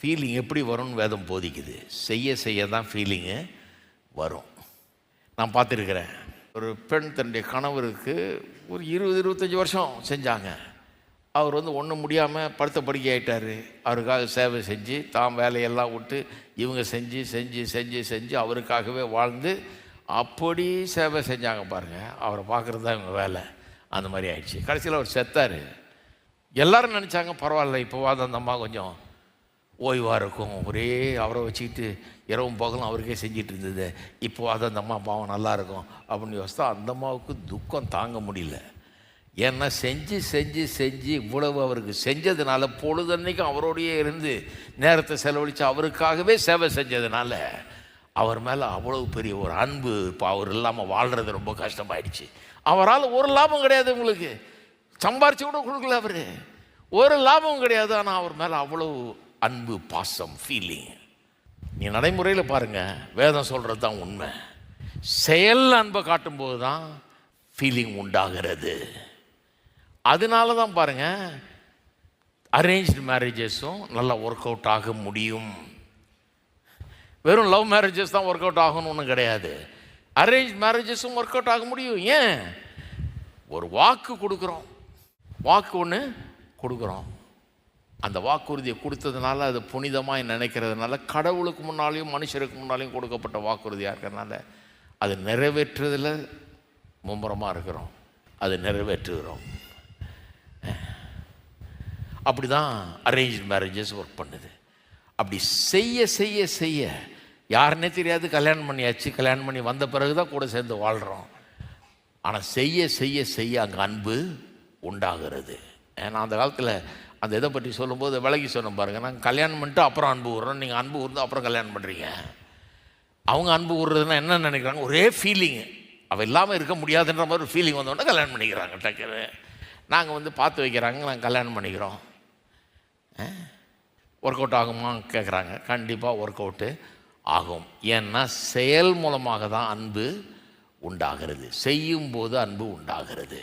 Feeling எப்படி வரும்னு வேதம் போதிக்குது. செய்ய செய்ய தான் ஃபீலிங்கு வரும். நான் பார்த்துருக்குறேன். ஒரு பெண் தன்னுடைய கணவருக்கு ஒரு இருபது இருபத்தஞ்சி வருஷம் செஞ்சாங்க. அவர் வந்து ஒன்றும் முடியாமல் படுத்த படுக்கை ஆகிட்டார் அவருக்காக சேவை செஞ்சு தாம் வேலையெல்லாம் விட்டு இவங்க செஞ்சு செஞ்சு செஞ்சு செஞ்சு அவருக்காகவே வாழ்ந்து அப்படி சேவை செஞ்சாங்க பாருங்கள் அவரை பார்க்குறது தான் இவங்க வேலை. அந்த மாதிரி ஆயிடுச்சு. கடைசியில் அவர் செத்தார். எல்லோரும் நினச்சாங்க பரவாயில்ல இப்போவாது அந்த அம்மா கொஞ்சம் ஓய்வாக இருக்கும். ஒரே அவரை வச்சுக்கிட்டு இரவும் பகலும் அவருக்கே செஞ்சிட்டு இருந்தது. இப்போவாது அந்த அம்மா பாவம் நல்லாயிருக்கும் அப்படின்னு யோசித்தா அந்த அம்மாவுக்கு துக்கம் தாங்க முடியல. ஏன்னா செஞ்சு செஞ்சு செஞ்சு இவ்வளவு அவருக்கு செஞ்சதுனால பொழுதன்னைக்கும் அவரோடையே இருந்து நேரத்தை செலவழித்து அவருக்காகவே சேவை செஞ்சதுனால அவர் மேலே அவ்வளவு பெரிய ஒரு அன்பு இப்போ அவர் இல்லாமல் வாழ்கிறது ரொம்ப கஷ்டமாயிடுச்சு. அவரால் ஒரு லாபம் கிடையாது உங்களுக்கு. சம்பாரிச்சு கூட கொடுக்கல அவர். ஒரு லாபமும் கிடையாது. ஆனால் அவர் மேலே அவ்வளோ அன்பு பாசம் ஃபீலிங் நீ நடைமுறையில் பாருங்கள் வேதம் சொல்கிறது தான் உண்மை. செயல் அன்பை காட்டும்போது தான் ஃபீலிங் உண்டாகிறது. அதனால தான் பாருங்கள் அரேஞ்ச்டு மேரேஜஸும் நல்லா ஒர்க் அவுட் ஆக முடியும். வெறும் லவ் மேரேஜஸ் தான் ஒர்க் அவுட் ஆகணும்னு ஒன்றும் கிடையாது. அரேஞ்ச் மேரேஜஸும் ஒர்க் அவுட் ஆக முடியும். ஏன்? ஒரு வாக்கு கொடுக்குறோம். வாக்கு ஒன்று கொடுக்குறோம். அந்த வாக்குறுதியை கொடுத்ததுனால அது புனிதமாக நினைக்கிறதுனால கடவுளுக்கு முன்னாலேயும் மனுஷருக்கு முன்னாலேயும் கொடுக்கப்பட்ட வாக்குறுதியாக இருக்கிறதுனால அது நிறைவேற்றுறதில் மும்முரமாக இருக்கிறோம். அது நிறைவேற்றுகிறோம். அப்படி தான் அரேஞ்ச் மேரேஜஸ் ஒர்க் பண்ணுது. அப்படி செய்ய செய்ய செய்ய யாருன்னே தெரியாது. கல்யாணம் பண்ணியாச்சு. கல்யாணம் பண்ணி வந்த பிறகு தான் கூட சேர்ந்து வாழ்கிறோம் ஆனால் செய்ய செய்ய செய்ய அங்கே அன்பு உண்டாகிறது. ஏன்னா அந்த காலத்தில் அந்த இதை பற்றி சொல்லும்போது விலகி சொன்ன பாருங்கள் நாங்கள் கல்யாணம் பண்ணிட்டு அப்புறம் அன்பு விடுறோம் நீங்கள் அன்பு விடுறது அப்புறம் கல்யாணம் பண்ணுறீங்க அவங்க அன்பு விடுறதுன்னா என்ன நினைக்கிறாங்க? ஒரே ஃபீலிங்கு அவள் இல்லாமல் இருக்க முடியாதுன்ற மாதிரி ஒரு ஃபீலிங் வந்தோடனே கல்யாணம் பண்ணிக்கிறாங்க டக்குனு. நாங்கள் வந்து பார்த்து வைக்கிறாங்க நாங்கள் கல்யாணம் பண்ணிக்கிறோம். ஒர்க் அவுட் ஆகுமா? கேட்குறாங்க கண்டிப்பாக ஒர்க் அவுட்டு ஆகும். ஏன்னா செயல் மூலமாக தான் அன்பு உண்டாகிறது. செய்யும் போது அன்பு உண்டாகிறது.